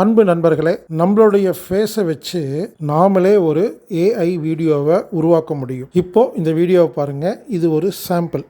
அன்பு நண்பர்களே நம்மளுடைய ஃபேஸை வச்சு நாமளே ஒரு ஏஐ வீடியோவை உருவாக்க முடியும். இப்போ இந்த வீடியோவை பாருங்க இது ஒரு சாம்பிள்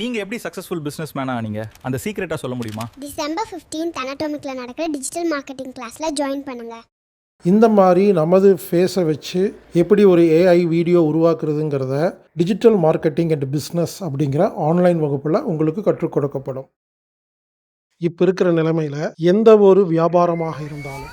நீங்க எப்படி சக்சஸ்ஃபுல் பிசினஸ் மேனா ஆனீங்க? அந்த சீக்ரெட்டா சொல்ல முடியுமா? டிசம்பர் 15th அனடாமிக்கில் நடக்கிற டிஜிட்டல் மார்க்கெட்டிங் கிளாஸில் ஜாயின் பண்ணுங்க. இந்த மாதிரி நமது ஃபேஸை வச்சு எப்படி ஒரு ஏஐ வீடியோ உருவாக்குறதுங்கிறத டிஜிட்டல் மார்க்கெட்டிங் அண்ட் பிஸ்னஸ் அப்படிங்கிற ஆன்லைன் வகுப்பில் உங்களுக்கு கற்றுக் கொடுக்கப்படும். இப்போ இருக்கிற நிலைமையில் எந்த ஒரு வியாபாரமாக இருந்தாலும்